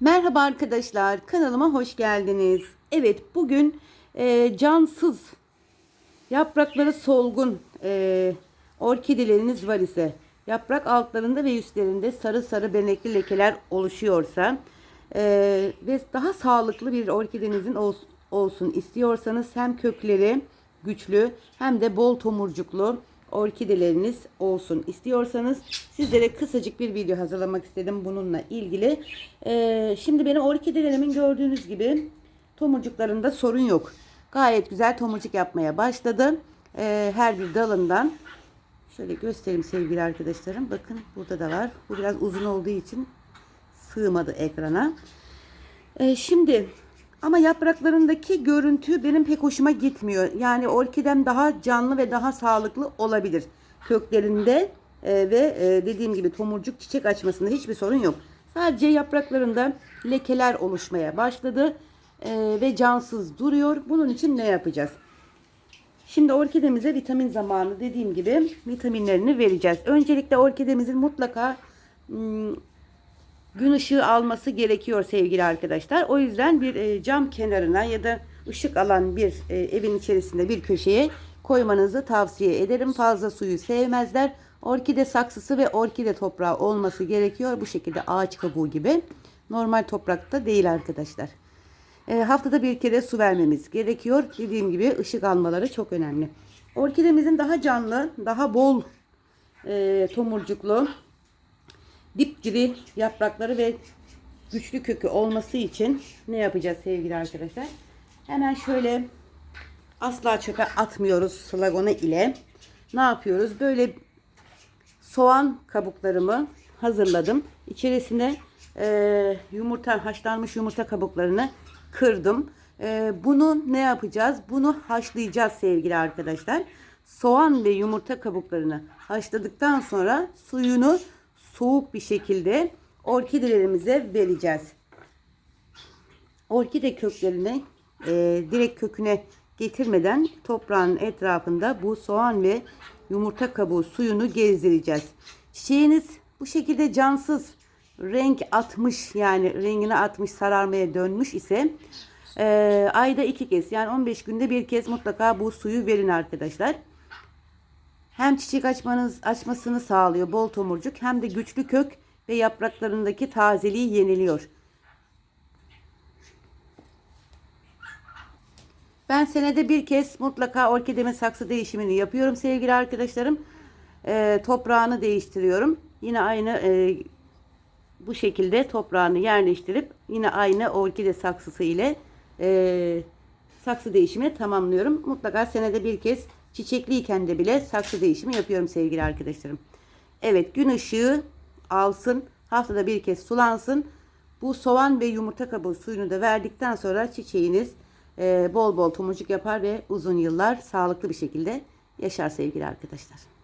Merhaba arkadaşlar, kanalıma hoş geldiniz. Evet, bugün e, cansız, yaprakları solgun e, orkideleriniz var ise, yaprak altlarında ve üstlerinde sarı sarı benekli lekeler oluşuyorsa e, ve daha sağlıklı bir orkidenizin ol- olsun istiyorsanız hem kökleri güçlü hem de bol tomurcuklu orkideleriniz olsun istiyorsanız sizlere kısacık bir video hazırlamak istedim bununla ilgili. Ee, şimdi benim orkidelerimin gördüğünüz gibi tomurcuklarında sorun yok. Gayet güzel tomurcuk yapmaya başladı. Ee, her bir dalından. Şöyle göstereyim sevgili arkadaşlarım. Bakın burada da var. Bu biraz uzun olduğu için sığmadı ekrana. Ee, şimdi ama yapraklarındaki görüntü benim pek hoşuma gitmiyor. Yani orkidem daha canlı ve daha sağlıklı olabilir. Köklerinde e, ve e, dediğim gibi tomurcuk çiçek açmasında hiçbir sorun yok. Sadece yapraklarında lekeler oluşmaya başladı e, ve cansız duruyor. Bunun için ne yapacağız? Şimdi orkidemize vitamin zamanı dediğim gibi vitaminlerini vereceğiz. Öncelikle orkidemizin mutlaka hmm, gün ışığı alması gerekiyor sevgili arkadaşlar. O yüzden bir e, cam kenarına ya da ışık alan bir e, evin içerisinde bir köşeye koymanızı tavsiye ederim. Fazla suyu sevmezler. Orkide saksısı ve orkide toprağı olması gerekiyor. Bu şekilde ağaç kabuğu gibi. Normal toprakta değil arkadaşlar. E, haftada bir kere su vermemiz gerekiyor. Dediğim gibi ışık almaları çok önemli. Orkidemizin daha canlı, daha bol e, tomurcuklu, dipdiri yaprakları ve güçlü kökü olması için ne yapacağız sevgili arkadaşlar? Hemen şöyle asla çöpe atmıyoruz slagonu ile. Ne yapıyoruz? Böyle soğan kabuklarımı hazırladım. İçerisine e, yumurta haşlanmış yumurta kabuklarını kırdım. E, bunu ne yapacağız? Bunu haşlayacağız sevgili arkadaşlar. Soğan ve yumurta kabuklarını haşladıktan sonra suyunu soğuk bir şekilde orkidelerimize vereceğiz. Orkide köklerini e, direkt köküne getirmeden toprağın etrafında bu soğan ve yumurta kabuğu suyunu gezdireceğiz. Çiçeğiniz bu şekilde cansız renk atmış yani rengini atmış sararmaya dönmüş ise e, ayda iki kez yani 15 günde bir kez mutlaka bu suyu verin arkadaşlar. Hem çiçek açmanız açmasını sağlıyor bol tomurcuk hem de güçlü kök ve yapraklarındaki tazeliği yeniliyor. Ben senede bir kez mutlaka orkidemin saksı değişimini yapıyorum sevgili arkadaşlarım. Ee, toprağını değiştiriyorum. Yine aynı e, bu şekilde toprağını yerleştirip yine aynı orkide saksısı ile e, saksı değişimini tamamlıyorum. Mutlaka senede bir kez çiçekliyken de bile saksı değişimi yapıyorum sevgili arkadaşlarım. Evet gün ışığı alsın. Haftada bir kez sulansın. Bu soğan ve yumurta kabuğu suyunu da verdikten sonra çiçeğiniz e, bol bol tomurcuk yapar ve uzun yıllar sağlıklı bir şekilde yaşar sevgili arkadaşlar.